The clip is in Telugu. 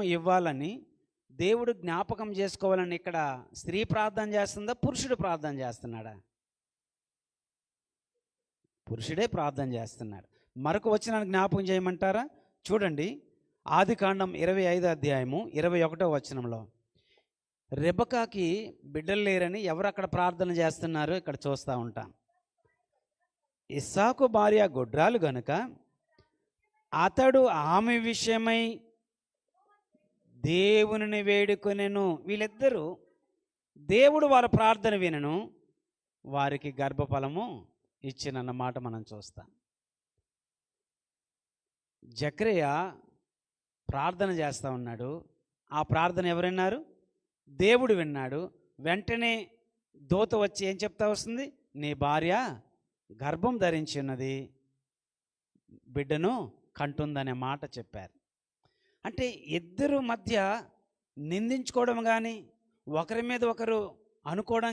ఇవ్వాలని దేవుడు జ్ఞాపకం చేసుకోవాలని ఇక్కడ స్త్రీ ప్రార్థన చేస్తుందా పురుషుడు ప్రార్థన చేస్తున్నాడా? పురుషుడే ప్రార్థన చేస్తున్నాడు. మరొక వచనాన్ని జ్ఞాపకం చేయమంటారా? చూడండి ఆది కాండం ఇరవై ఐదు అధ్యాయము ఇరవై ఒకటో వచనంలో. రెబకాకి బిడ్డలు లేరని ఎవరు అక్కడ ప్రార్థన చేస్తున్నారో ఇక్కడ చూస్తూ ఉంటాం. ఇస్సాకు భార్య గొడ్రాలు గనుక అతడు ఆమె విషయమై దేవునిని వేడుకొనెను. వీళ్ళిద్దరూ దేవుడు వారి ప్రార్థన వినను. వారికి గర్భఫలము ఇచ్చినన్నమాట మనం చూస్తాం. జక్రయ్య ప్రార్థన చేస్తూ ఉన్నాడు. ఆ ప్రార్థన ఎవరన్నారు దేవుడు విన్నాడు. వెంటనే దూత వచ్చి ఏం చెప్తా వస్తుంది? నీ భార్య గర్భం ధరించి ఉన్నది బిడ్డను కంటుందనే మాట చెప్పారు. అంటే ఇద్దరు మధ్య నిందించుకోవడం కానీ ఒకరి మీద ఒకరు అనుకోవడం